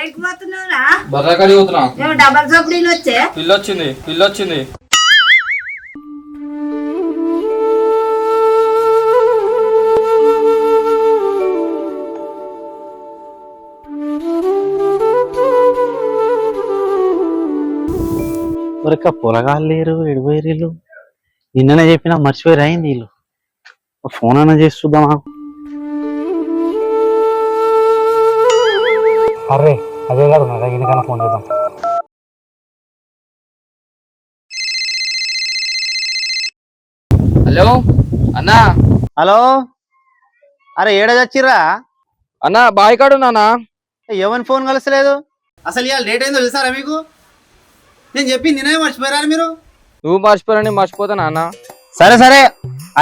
ఏడికి పోతున్నావురా బర్రెకాడి పోతున్నా మేము డబల్ సప్పుడీలు వచ్చే. పిల్లి వచ్చింది పిల్లి వచ్చింది ఒరక పొలగాలు లేరు ఎడిపోయారు నిన్ననే చెప్పినా మర్చిపోయారు అయింది వీళ్ళు ఫోన్ అన్న చేసి చూద్దాం. అరే అదే కాదు నా దగ్గర ఫోన్ చేద్దాం. హలో? అన్నా? హలో? అరే ఏడ చచ్చిర్రా? అన్నా బాయ్ కాడు నానా ఎవరి ఫోన్ కలసలేదు అసలు ఇవాళ డేట్ అయిందో తెలుసారా మీకు? నేను చెప్పి నిన్నే మర్చిపోయారా మీరు? నువ్వు మర్చిపోయారని మర్చిపోతానా అన్న సరే సరే.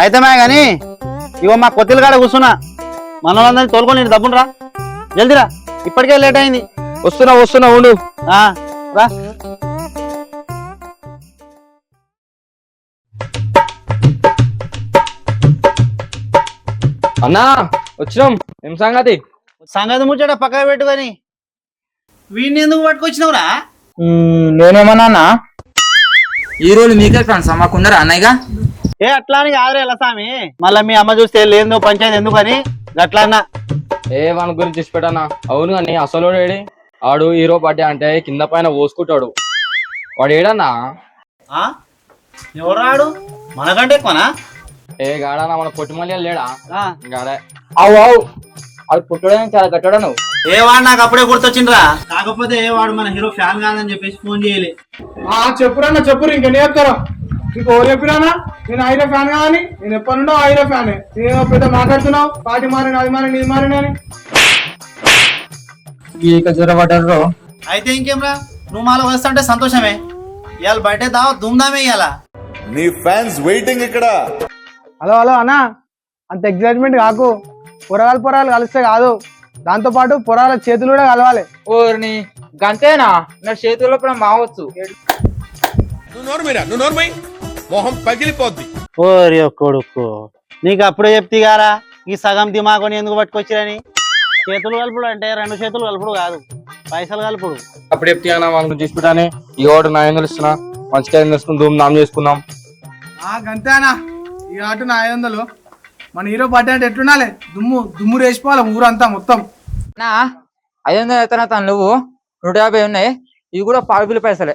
అయితమే కానీ ఇగో మా కొత్తిల కాడ కూర్చున్నా. మన వాళ్ళందరినీ తోలుకొని నేను డబ్బును రా జల్దిరా. ఇప్పటికే లేట్ అయింది. వస్తున్నా వస్తున్నా ఉండు. రా. అన్నా వచ్చినాం. ఏం సంగతి? సంగతి ముచ్చట పక్కన పెట్టుకొని వీడిని ఎందుకు పట్టుకొచ్చినావురా? నేనేమన్నా ఈ రోజు మీకే ఫ్రెండ్స్ మాకున్నారా అన్నయ్యగా? ఏ అట్లా అని కాదురే లసామి మళ్ళీ మీ అమ్మ చూస్తే లేదో పంచాయతీ ఎందుకని? గట్లా అన్నా ఏ వాని గురించి ఇచ్చిపెట్టానా? అవును కానీ అసలు ఏడి? ఆడు హీరో బర్త్డే అంటే కింద పైన పోసుకుంటాడు. వాడు ఏడన్నా? ఆ? ఎవరాడు? మనకంటే ఎక్కువనా? ఏ గాడనా మన పొట్టిమల్లి లేడా? ఆ. గాడే. అవు అవు. అది పుట్టడానికి చాలా కట్టడా నువ్వు. ఏ వాడు నాకు అప్పుడే గుర్తొచ్చిండ్రా? కాకపోతే ఏ వాడు మన హీరో ఫ్యాన్ కాదని చెప్పేసి ఫోన్ చేయలే. చెప్పురన్నా చెప్పురు ఇంకెన్ని చెప్తారు నీకు ఎవరు చెప్పిరానా నేను ఐరో ఫ్యాన్ కానీ నేను ఎప్పటి నుండో ఐరో ఫ్యాన్. నేను పెద్ద మాట్లాడుతున్నావు? పార్టీ మారిన అది మారిన ఇది మారిన అని. ఇక జ్వరపడ్డారు అయితే ఇంకేంరా నువ్వు మాలో వస్తుంటే సంతోషమే. ఇవాళ బయట దావ దుమ్దామే ఇవాళ నీ ఫ్యాన్స్ వెయిటింగ్ ఇక్కడ. హలో హలో అన్న. అంత ఎగ్జైట్మెంట్ కాకు. పొరగాలు పొరగాలు కలిస్తే కాదు. దాంతో పాటు పొరాల చేతులు కూడా కలవాలి. ఓర్ని గంతేనా? నా చేతుల్లో కూడా మావచ్చు. నువ్వు నోర్మిరా నువ్వు నోర్మై మొహం పగిలిపోద్ది. ఓరి కొడుకు. నీకు అప్పుడే చెప్తే గారా? ఈ సగం దిమాకొని ఎందుకు పట్టుకొచ్చిరని? చేతులు కలుపుడు అంటే రెండు చేతులు కలుపుడు కాదు. పైసలు కలుపుడు. అప్పుడు చెప్తే గురించి ఇచ్చిపెట్టానే ఈ ఒకటి నా ఏం తెలుస్తున్నా మంచిగా ఏం తెలుసుకుని ధూమ్ నామ్ చేసుకుందాం. గంతేనా ఈ ఆట నా ఐదు వందలు. మన హీరో బర్త్డే అంటే ఎట్లుండాలి? దుమ్ము దుమ్ము రేసిపోవాలి ఊరంతా మొత్తం. నా ఐదు వందలు ఎత్తనా తను నువ్వు? నూట యాభై ఉన్నాయి. ఇవి కూడా పావుపిల్లి పైసలే.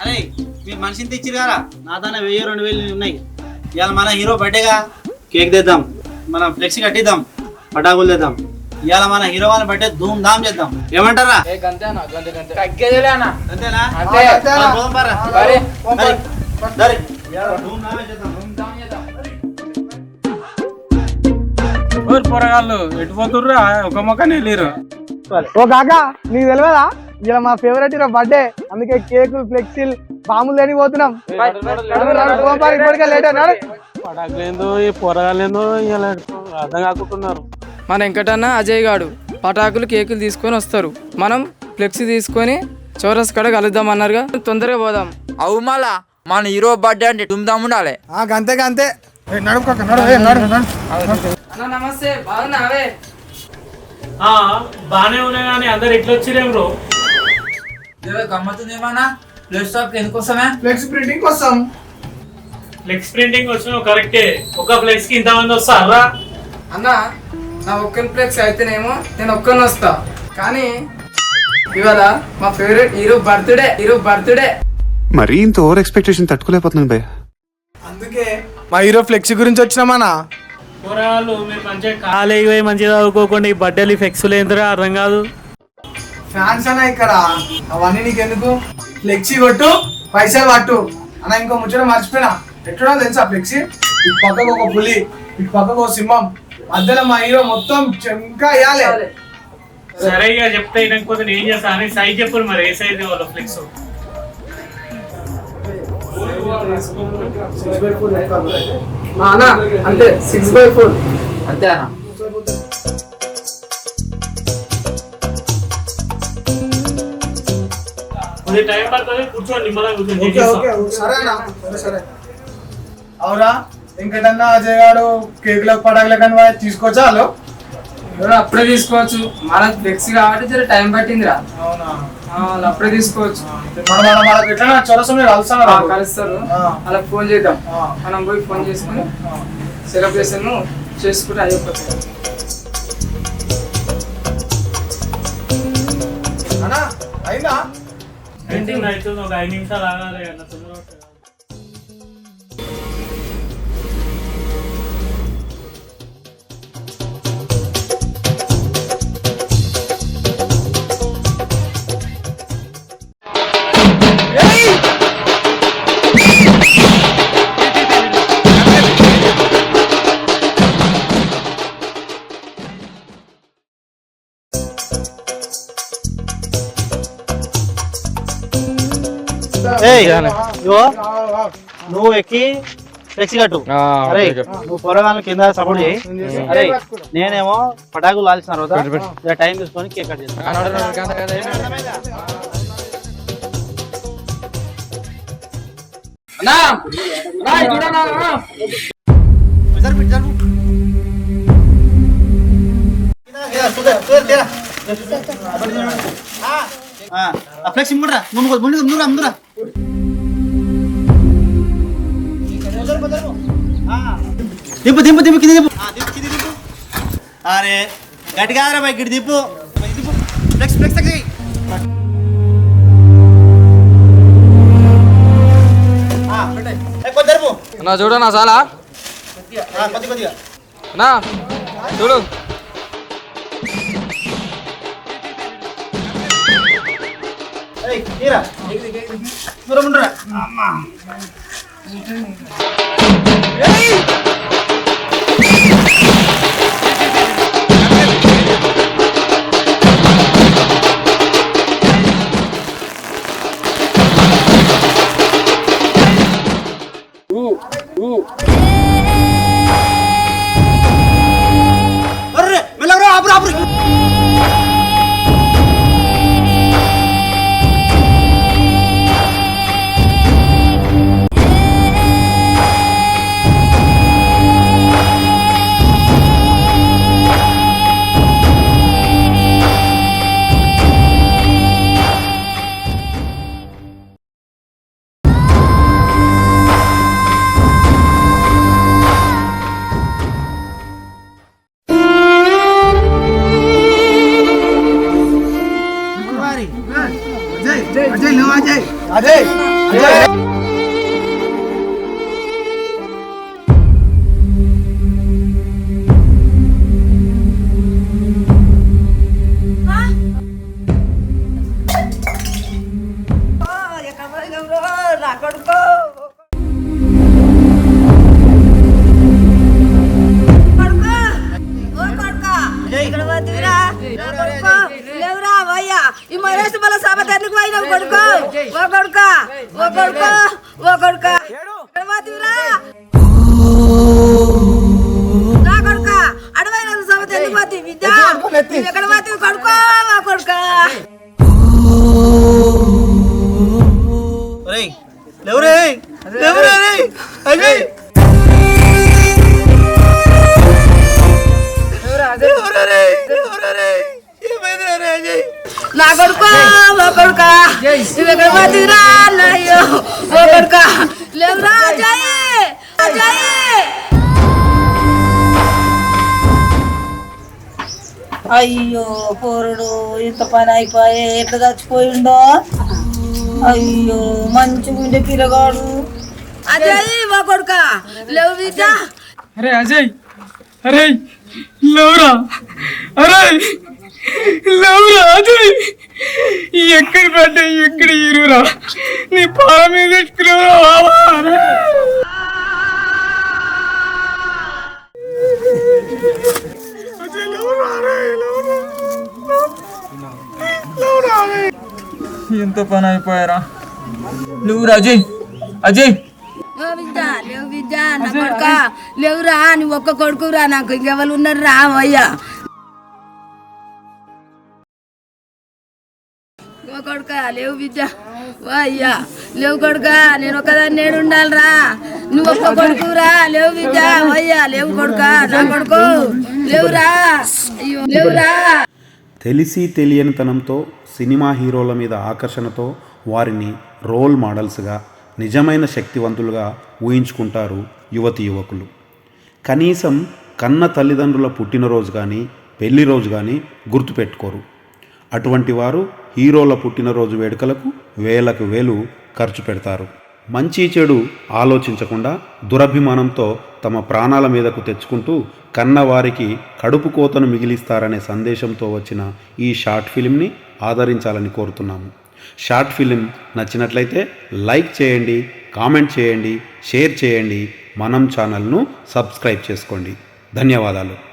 అరే మీరు మనిషిని తెచ్చిరు కదా? నా తన వెయ్యి రెండు వేలు ఉన్నాయి. ఇవాళ మన హీరో బర్త్డేగా కేక్ తెద్దాం. మనం ఫ్లెక్సీ కట్టిద్దాం పటాకులు తెద్దాం. ఇవాళ మన హీరో వాళ్ళ బర్త్డే ధూమ్ ధామ్ చేద్దాం. ఏమంటారా? అంతేనా? అంతే. పోదాం పారా. మరి. ఇవాళ ధూమ్ ధామే చేద్దాం. పొరగాళ్ళు ఎటు పోతుర్రా? ఒక మొక్కని వెళ్ళిరు ఓ కాకా నీకు తెలియదా? ఇలా మా ఫేవరెట్ హీరో బర్త్డే అందుకే కేకులు ఫ్లెక్సీలు బాములు లేని పోతున్నాం. ఇప్పటికే లేట్ అయినాడు. పటాకులేందో ఈ పొరగాలేందో ఇలా అర్థం కాకుంటున్నారు. మన వెంకటన్న అజయ్ గాడు పటాకులు కేకులు తీసుకొని వస్తారు. మనం ఫ్లెక్సీ తీసుకొని చౌరస్ కాడ కలుద్దాం అన్నారుగా. తొందరగా పోదాం. అవు మళ్ళా మన హీరో బర్త్డే అంటే దుమ్దాం ఉండాలి. అంతే అంతే నమస్తే. బాగున్నావే? బానే ఉన్నాయి కానీ అందరు ఎట్లా వచ్చిరేం బ్రో? గమ్మతుంది ఏమన్నా? ప్లేస్ స్టాప్ ఎందుకోసమే? ఫ్లెక్స్ ప్రింటింగ్ కోసం. ఫ్లెక్స్ ప్రింటింగ్ వచ్చిన కరెక్టే. ఒక ఫ్లెక్స్కి ఇంతమంది వస్తారా? అన్న నా ఒక్కని ఫ్లెక్స్ అయితేనేమో నేను ఒక్కని వస్తా. కానీ ఇవాళ మా favourite hero birthday hero birthday. మరీ ఇంత ఓవర్ ఎక్స్పెక్టేషన్ తట్టుకోలేకపోతున్నాను భయ్య. అందుకే మా హీరో ఫ్లెక్సీ గురించి వచ్చినామన్నా? కూరగాయలు మీరు మంచిగా కాలేజీ పోయి మంచిగా చదువుకోకుండా ఈ బర్త్డేలు ఫ్లెక్స్లు ఏంటరా అర్థం కాదు. ఫ్యాన్స్ అన్న ఇక్కడ అవన్నీ నీకెందుకు? ఫ్లెక్సీ కొట్టు పైసలు పట్టు. అన్న ఇంకో ముచ్చట మర్చిపోయినా. ఎట్లా తెలుసా ఫ్లెక్సీ? ఇటు పక్కకు ఒక పులి ఇటు పక్కకు ఒక సింహం మధ్యలో మా హీరో మొత్తం చెంకా వేయాలి సరే ఇక చెప్తే వినకపోతే నేను ఏం చేస్తా అని సైజ్ చెప్పు మరి ఏ సైజ్ వాళ్ళ ఫ్లెక్స్. అన్న సిక్స్ బై ఫోర్ అంతే అన్న. టైం పడుతుంది కూర్చోండి సరే అన్న సరే సరే. అవురా వెంకటన్న అజయ్ గారు కేకులకు పడగల కానీ తీసుకొచ్చా? ఎవరో అప్పుడే తీసుకోవచ్చు. మనకు ఫ్లెక్సీ కాబట్టి జర టైం పట్టిందిరా. అవునా? ఆ, వాళ్ళు అప్పుడే తీసుకోవచ్చు. మన మన మనకి ఎట్లా చొరసం ఆ, కలుస్తాను కలుస్తారు. వాళ్ళకి ఫోన్ చేద్దాం. మనం పోయి ఫోన్ చేసుకుని సెలబ్రేషన్ చేసుకుంటే అయిపోతుంది అన్నా అయిందా? అవుతుంది ఒక ఐదు నిమిషాలు ఆగాలి అన్న తొందర నువ్వు ఎక్కి ఫ్లెక్సీ కట్టు. ఆ, అరే. నువ్వు పొరగాలను కింద సపోర్ట్ చేయి. అరే నేనేమో పటాకులు లాల్సిన తర్వాత టైం తీసుకొని కేక్ కట్ చేస్తాను ఆ, నడు, నడు, కాదు, కాదు, కాదు. అన్నా అన్నా, చూడన్నా అన్నా. ఫ్లెక్సీ ముందురా ముందు ముందు ముందురా ముందురా. దింపు దింపు దింపు కింద దింపు. ఆ, దింపు కింద దింపు. అరే గట్టిగా రా బై గిడి దింపు. బై, దింపు. ఫ్లెక్స్ ఫ్లెక్స్ తగ్గి. కొద్ది జరుపు అన్నా చూడన్నా చాలా. ఆ, కొద్ది కొద్దిగా. అన్నా చూడు. ఏయ్, తీరా. దూరం ఉండురా. అజయ్ అజయ్ ఓ అయ్యో పోరుడు ఇంత పని అయిపోయి ఎట్లా చచ్చిపోయిండో అయ్యో మంచిగా ఉండే పిల్లగాడు. అజయ్ ఓ కొడుక లేవు బిడ్డ అరే అజయ్ అరే లేవురా. అరే లేవురా అజయ్. ఎక్కడ పడ్డా ఎక్కడ ఇరురా నీ పాల మీద ఎట్టుకున్నావురా పని అయిపోయారా? లేవురా అజయ్. అజయ్. లేవు నా కొడుక. లేవురా నువ్వు ఒక్క కొడుకురా నాకు. ఇంకెవరు ఉన్నారు రా అయ్యా. ఓ కొడుక లేవు విద్య అయ్యా. లేవు కొడుక నేను ఒకదాన్ని నేడు ఉండాలిరా. నువ్వు ఒక్క కొడుకురా లేవు విద్య అయ్యా లేవు కొడుక నా కొడుకు. లేవురా. అయ్యో లేవురా. తెలిసి తెలియనితనంతో సినిమా హీరోల మీద ఆకర్షణతో వారిని రోల్ మోడల్స్గా నిజమైన శక్తివంతులుగా ఊహించుకుంటారు యువతి యువకులు. కనీసం కన్న తల్లిదండ్రుల పుట్టినరోజు కానీ పెళ్ళి రోజు కానీ గుర్తుపెట్టుకోరు. అటువంటి వారు హీరోల పుట్టినరోజు వేడుకలకు వేలకు వేలు ఖర్చు పెడతారు. మంచి చెడు ఆలోచించకుండా దురభిమానంతో తమ ప్రాణాల మీదకు తెచ్చుకుంటూ కన్నవారికి కడుపు కోతను మిగిలిస్తారనే సందేశంతో వచ్చిన ఈ షార్ట్ ఫిలింని ఆదరించాలని కోరుతున్నాము. షార్ట్ ఫిలిం నచ్చినట్లయితే లైక్ చేయండి కామెంట్ చేయండి షేర్ చేయండి. మనం ఛానల్ను సబ్స్క్రైబ్ చేసుకోండి. ధన్యవాదాలు.